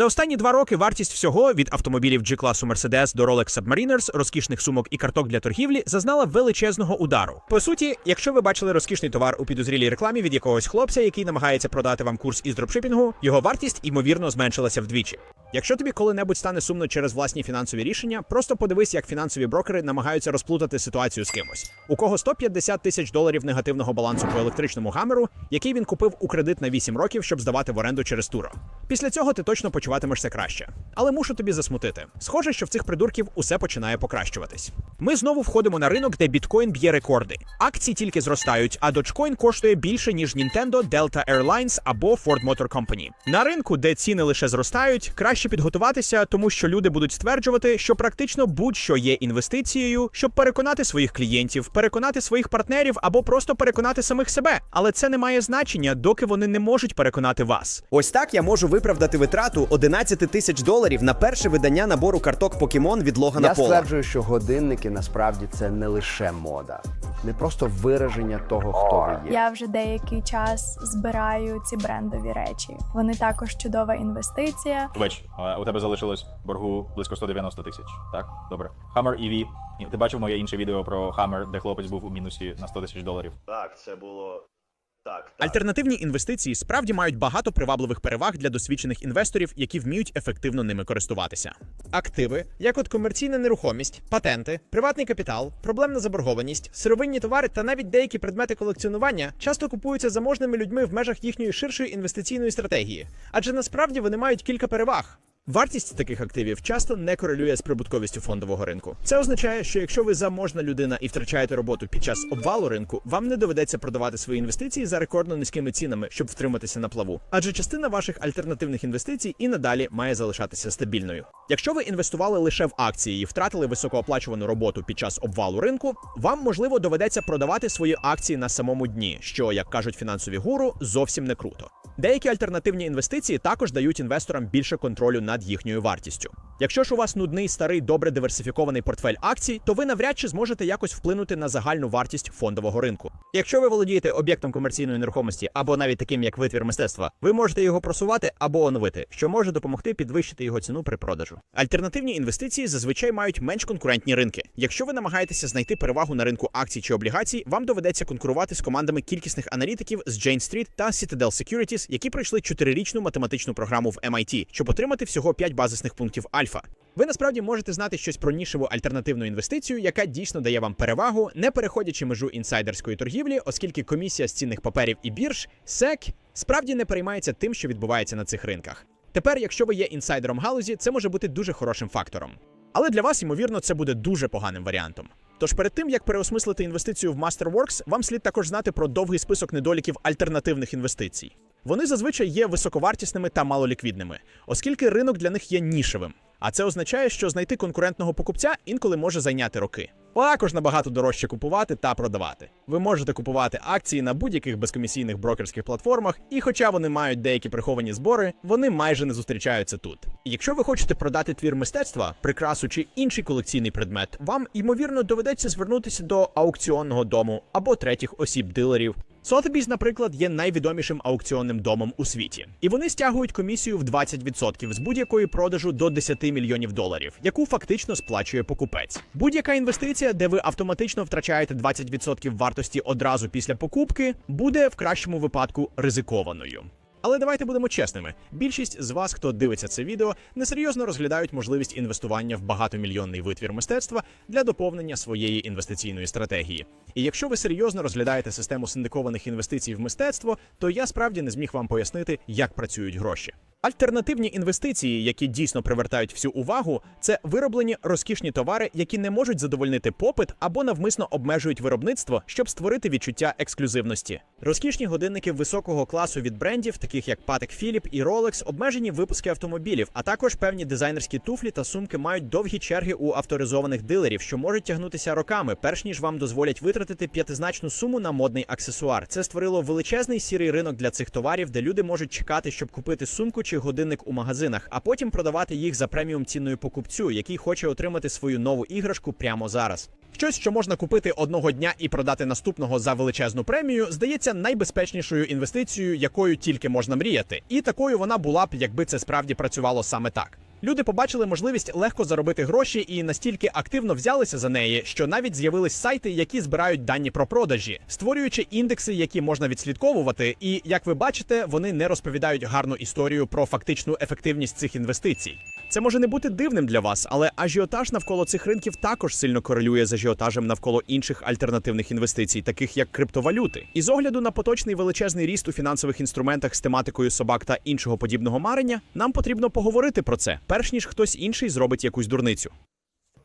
За останні два роки вартість всього від автомобілів G-класу Mercedes до Rolex Submariners, розкішних сумок і карток для торгівлі зазнала величезного удару. По суті, якщо ви бачили розкішний товар у підозрілій рекламі від якогось хлопця, який намагається продати вам курс із дропшипінгу, його вартість ймовірно зменшилася вдвічі. Якщо тобі коли-небудь стане сумно через власні фінансові рішення, просто подивись, як фінансові брокери намагаються розплутати ситуацію з кимось. У кого 150 тисяч доларів негативного балансу по електричному гамеру, який він купив у кредит на 8 років, щоб здавати в оренду через туро. Після цього ти точно почуватимешся краще. Але мушу тобі засмутити. Схоже, що в цих придурків усе починає покращуватись. Ми знову входимо на ринок, де біткоін б'є рекорди. Акції тільки зростають, а Dogecoin коштує більше ніж Nintendo, Delta Airlines або Ford Motor Company. На ринку, де ціни лише зростають, краще підготуватися, тому що люди будуть стверджувати, що практично будь-що є інвестицією, щоб переконати своїх клієнтів, переконати своїх партнерів або просто переконати самих себе. Але це не має значення, доки вони не можуть переконати вас. Ось так я можу виправдати витрату 11 тисяч доларів на перше видання набору карток покемон від Логана Я Пола. стверджую, що годинники насправді це не лише мода, не просто вираження того, хто ви є. Я вже деякий час збираю ці брендові речі. Вони також чудова інвестиція. Вибач, а у тебе залишилось боргу близько 190 тисяч. Так, добре. Hammer EV. Ти бачив моє інше відео про Hammer, де хлопець був у мінусі на 100 тисяч доларів. Так, це було. Так, так. Альтернативні інвестиції справді мають багато привабливих переваг для досвідчених інвесторів, які вміють ефективно ними користуватися. Активи, як от комерційна нерухомість, патенти, приватний капітал, проблемна заборгованість, сировинні товари та навіть деякі предмети колекціонування часто купуються заможними людьми в межах їхньої ширшої інвестиційної стратегії, адже насправді вони мають кілька переваг. Вартість таких активів часто не корелює з прибутковістю фондового ринку. Це означає, що якщо ви заможна людина і втрачаєте роботу під час обвалу ринку, вам не доведеться продавати свої інвестиції за рекордно низькими цінами, щоб втриматися на плаву. Адже частина ваших альтернативних інвестицій і надалі має залишатися стабільною. Якщо ви інвестували лише в акції і втратили високооплачувану роботу під час обвалу ринку, вам можливо доведеться продавати свої акції на самому дні, що, як кажуть фінансові гуру, зовсім не круто. Деякі альтернативні інвестиції також дають інвесторам більше контролю над їхньою вартістю. Якщо ж у вас нудний старий добре диверсифікований портфель акцій, то ви навряд чи зможете якось вплинути на загальну вартість фондового ринку. Якщо ви володієте об'єктом комерційної нерухомості або навіть таким як витвір мистецтва, ви можете його просувати або оновити, що може допомогти підвищити його ціну при продажу. Альтернативні інвестиції зазвичай мають менш конкурентні ринки. Якщо ви намагаєтеся знайти перевагу на ринку акцій чи облігацій, вам доведеться конкурувати з командами кількісних аналітиків з Jane Street та Citadel Securities, які пройшли чотирирічну математичну програму в MIT, щоб отримати всього 5 базисних пунктів альфа. Ви насправді можете знати щось про нішеву альтернативну інвестицію, яка дійсно дає вам перевагу, не переходячи межу інсайдерської торгівлі, оскільки комісія з цінних паперів і бірж SEC справді не переймається тим, що відбувається на цих ринках. Тепер, якщо ви є інсайдером галузі, це може бути дуже хорошим фактором. Але для вас, ймовірно, це буде дуже поганим варіантом. Тож перед тим як переосмислити інвестицію в Masterworks, вам слід також знати про довгий список недоліків альтернативних інвестицій. Вони зазвичай є високовартісними та малоліквідними, оскільки ринок для них є нішевим. А це означає, що знайти конкурентного покупця інколи може зайняти роки. Також набагато дорожче купувати та продавати. Ви можете купувати акції на будь-яких безкомісійних брокерських платформах, і хоча вони мають деякі приховані збори, вони майже не зустрічаються тут. Якщо ви хочете продати твір мистецтва, прикрасу чи інший колекційний предмет, вам ймовірно доведеться звернутися до аукціонного дому або третіх осіб дилерів. Sotheby's, наприклад, є найвідомішим аукціонним домом у світі, і вони стягують комісію в 20% з будь-якої продажу до 10 мільйонів доларів, яку фактично сплачує покупець. Будь-яка інвестиція, де ви автоматично втрачаєте 20% вартості одразу після покупки, буде в кращому випадку ризикованою. Але давайте будемо чесними: більшість з вас, хто дивиться це відео, несерйозно розглядають можливість інвестування в багатомільйонний витвір мистецтва для доповнення своєї інвестиційної стратегії. І якщо ви серйозно розглядаєте систему синдикованих інвестицій в мистецтво, то я справді не зміг вам пояснити, як працюють гроші. Альтернативні інвестиції, які дійсно привертають всю увагу, це вироблені розкішні товари, які не можуть задовольнити попит або навмисно обмежують виробництво, щоб створити відчуття ексклюзивності. Розкішні годинники високого класу від брендів, таких як Patek Philippe і Rolex, обмежені випуски автомобілів, а також певні дизайнерські туфлі та сумки мають довгі черги у авторизованих дилерів, що можуть тягнутися роками, перш ніж вам дозволять витратити п'ятизначну суму на модний аксесуар. Це створило величезний сірий ринок для цих товарів, де люди можуть чекати, щоб купити сумку чи годинник у магазинах, а потім продавати їх за преміум цінною покупцю, який хоче отримати свою нову іграшку прямо зараз. Щось, що можна купити одного дня і продати наступного за величезну премію, здається найбезпечнішою інвестицією, якою тільки можна мріяти. І такою вона була б, якби це справді працювало саме так. Люди побачили можливість легко заробити гроші і настільки активно взялися за неї, що навіть з'явились сайти, які збирають дані про продажі, створюючи індекси, які можна відслідковувати. І як ви бачите, вони не розповідають гарну історію про фактичну ефективність цих інвестицій. Це може не бути дивним для вас, але ажіотаж навколо цих ринків також сильно корелює з ажіотажем навколо інших альтернативних інвестицій, таких як криптовалюти. І з огляду на поточний величезний ріст у фінансових інструментах з тематикою собак та іншого подібного марення, нам потрібно поговорити про це, перш ніж хтось інший зробить якусь дурницю.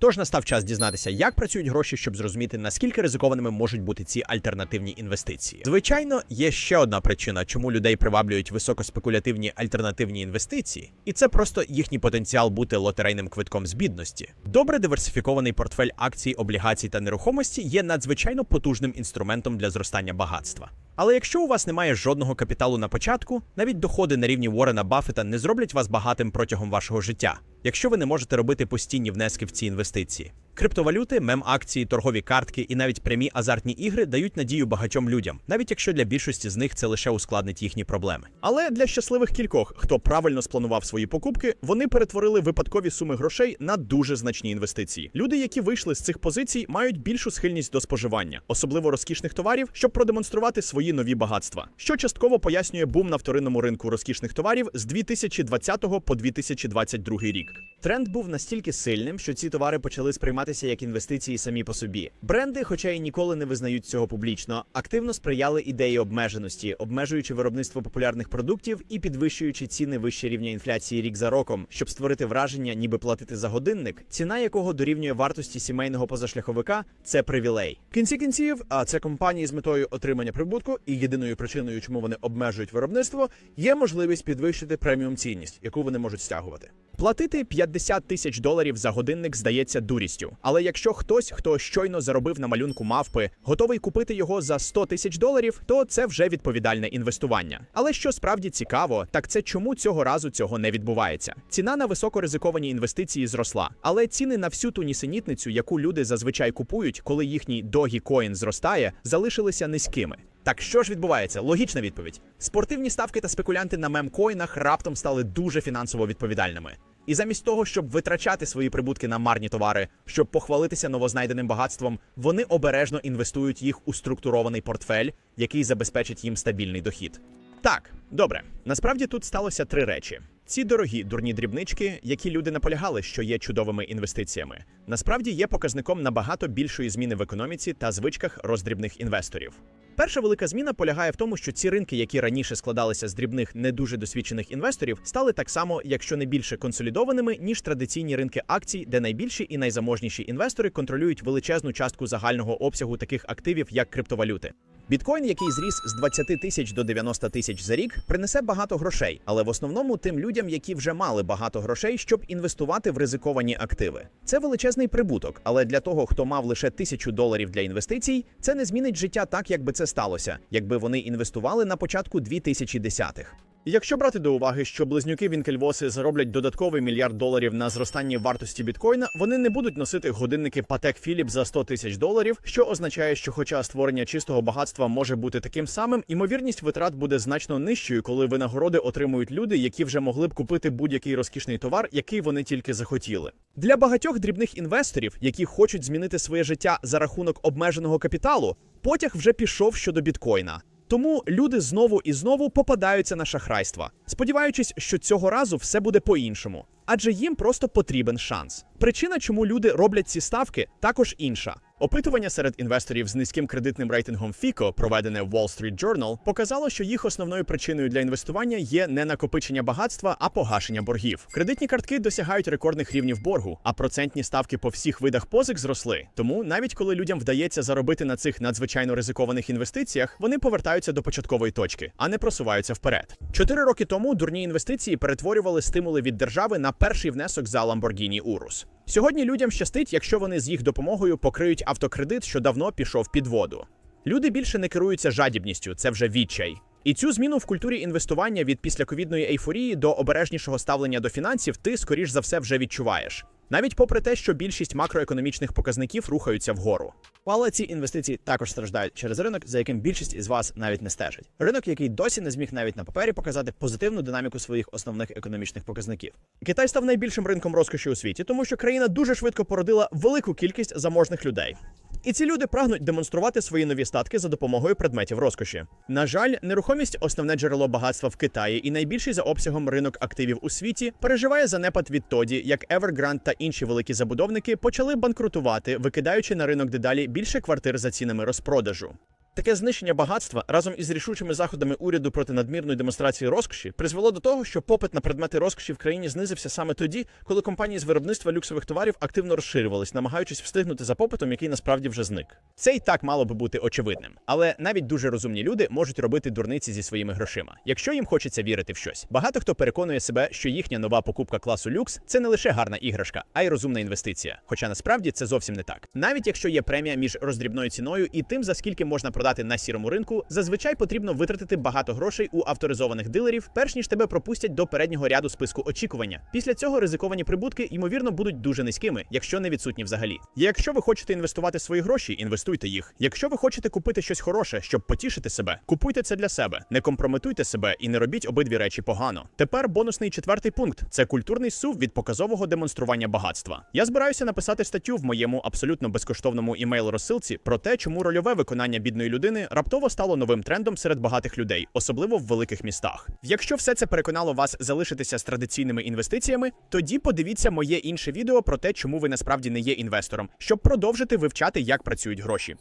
Тож настав час дізнатися, як працюють гроші, щоб зрозуміти, наскільки ризикованими можуть бути ці альтернативні інвестиції. Звичайно, є ще одна причина, чому людей приваблюють високоспекулятивні альтернативні інвестиції, і це просто їхній потенціал бути лотерейним квитком з бідності. Добре диверсифікований портфель акцій, облігацій та нерухомості є надзвичайно потужним інструментом для зростання багатства. Але якщо у вас немає жодного капіталу на початку, навіть доходи на рівні Уоррена Баффета не зроблять вас багатим протягом вашого життя, якщо ви не можете робити постійні внески в ці інвестиції. Криптовалюти, мем-акції, торгові картки і навіть прямі азартні ігри дають надію багатьом людям, навіть якщо для більшості з них це лише ускладнить їхні проблеми. Але для щасливих кількох, хто правильно спланував свої покупки, вони перетворили випадкові суми грошей на дуже значні інвестиції. Люди, які вийшли з цих позицій, мають більшу схильність до споживання, особливо розкішних товарів, щоб продемонструвати свої нові багатства, що частково пояснює бум на вторинному ринку розкішних товарів з 2020 по 2022 рік. Тренд був настільки сильним, що ці товари почали сприйматися як інвестиції самі по собі. Бренди, хоча й ніколи не визнають цього публічно, активно сприяли ідеї обмеженості, обмежуючи виробництво популярних продуктів і підвищуючи ціни вище рівня інфляції рік за роком, щоб створити враження, ніби платити за годинник, ціна якого дорівнює вартості сімейного позашляховика, це привілей. В кінці кінців, а це компанії з метою отримання прибутку, і єдиною причиною, чому вони обмежують виробництво, є можливість підвищити преміум цінність, яку вони можуть стягувати. Платити 50 тисяч доларів за годинник здається дурістю. Але якщо хтось, хто щойно заробив на малюнку мавпи, готовий купити його за 100 тисяч доларів, то це вже відповідальне інвестування. Але що справді цікаво, так це чому цього разу цього не відбувається. Ціна на високоризиковані інвестиції зросла, але ціни на всю ту нісенітницю, яку люди зазвичай купують, коли їхній Dogecoin зростає, залишилися низькими. Так що ж відбувається? Логічна відповідь: спортивні ставки та спекулянти на мемкоїнах раптом стали дуже фінансово відповідальними. І замість того, щоб витрачати свої прибутки на марні товари, щоб похвалитися новознайденим багатством, вони обережно інвестують їх у структурований портфель, який забезпечить їм стабільний дохід. Так, добре. Насправді тут сталося три речі: ці дорогі дурні дрібнички, які люди наполягали, що є чудовими інвестиціями, насправді є показником набагато більшої зміни в економіці та звичках роздрібних інвесторів. Перша велика зміна полягає в тому, що ці ринки, які раніше складалися з дрібних не дуже досвідчених інвесторів, стали так само, якщо не більше консолідованими, ніж традиційні ринки акцій, де найбільші і найзаможніші інвестори контролюють величезну частку загального обсягу таких активів, як криптовалюти. Біткоін, який зріс з 20 тисяч до 90 тисяч за рік, принесе багато грошей, але в основному тим людям, які вже мали багато грошей, щоб інвестувати в ризиковані активи. Це величезний прибуток, але для того, хто мав лише тисячу доларів для інвестицій, це не змінить життя так, якби це сталося, якби вони інвестували на початку 2010-х. Якщо брати до уваги, що близнюки Вінкельвоси зароблять додатковий мільярд доларів на зростанні вартості біткоїна, вони не будуть носити годинники Patek Philippe за 100 тисяч доларів, що означає, що, хоча створення чистого багатства може бути таким самим, імовірність витрат буде значно нижчою, коли винагороди отримують люди, які вже могли б купити будь-який розкішний товар, який вони тільки захотіли. Для багатьох дрібних інвесторів, які хочуть змінити своє життя за рахунок обмеженого капіталу, потяг вже пішов щодо біткоїна. Тому люди знову і знову попадаються на шахрайства, сподіваючись, що цього разу все буде по-іншому, адже їм просто потрібен шанс. Причина, чому люди роблять ці ставки, також інша. Опитування серед інвесторів з низьким кредитним рейтингом FICO, проведене Wall Street Journal, показало, що їх основною причиною для інвестування є не накопичення багатства, а погашення боргів. Кредитні картки досягають рекордних рівнів боргу, а процентні ставки по всіх видах позик зросли. Тому навіть коли людям вдається заробити на цих надзвичайно ризикованих інвестиціях, вони повертаються до початкової точки, а не просуваються вперед. Чотири роки тому дурні інвестиції перетворювали стимули від держави на перший внесок за Lamborghini Urus. Сьогодні людям щастить, якщо вони з їх допомогою покриють автокредит, що давно пішов під воду. Люди більше не керуються жадібністю, це вже відчай. І цю зміну в культурі інвестування від післяковідної ейфорії до обережнішого ставлення до фінансів ти, скоріш за все, вже відчуваєш. Навіть попри те, що більшість макроекономічних показників рухаються вгору. Але ці інвестиції також страждають через ринок, за яким більшість із вас навіть не стежить. Ринок, який досі не зміг навіть на папері показати позитивну динаміку своїх основних економічних показників. Китай став найбільшим ринком розкоші у світі, тому що країна дуже швидко породила велику кількість заможних людей. І ці люди прагнуть демонструвати свої нові статки за допомогою предметів розкоші. На жаль, нерухомість основне джерело багатства в Китаї і найбільший за обсягом ринок активів у світі переживає занепад відтоді, як Evergrande та інші великі забудовники почали банкрутувати, викидаючи на ринок дедалі більше квартир за цінами розпродажу. Таке знищення багатства разом із рішучими заходами уряду проти надмірної демонстрації розкоші призвело до того, що попит на предмети розкоші в країні знизився саме тоді, коли компанії з виробництва люксових товарів активно розширювались, намагаючись встигнути за попитом, який насправді вже зник. Це і так мало би бути очевидним, але навіть дуже розумні люди можуть робити дурниці зі своїми грошима, якщо їм хочеться вірити в щось. Багато хто переконує себе, що їхня нова покупка класу люкс це не лише гарна іграшка, а й розумна інвестиція. Хоча насправді це зовсім не так. Навіть якщо є премія між роздрібною ціною і тим, за скільки можна продати на сірому ринку, зазвичай потрібно витратити багато грошей у авторизованих дилерів, перш ніж тебе пропустять до переднього ряду списку очікування. Після цього ризиковані прибутки ймовірно будуть дуже низькими, якщо не відсутні взагалі. Якщо ви хочете інвестувати свої гроші, інвестуйте їх. Якщо ви хочете купити щось хороше, щоб потішити себе, купуйте це для себе. Не компрометуйте себе і не робіть обидві речі погано. Тепер бонусний четвертий пункт це культурний сув від показового демонстрування багатства. Я збираюся написати статтю в моєму абсолютно безкоштовному імейл-розсилці про те, чому рольове виконання бідної людини раптово стало новим трендом серед багатих людей, особливо в великих містах. Якщо все це переконало вас залишитися з традиційними інвестиціями, тоді подивіться моє інше відео про те, чому ви насправді не є інвестором, щоб продовжити вивчати, як працюють гроші.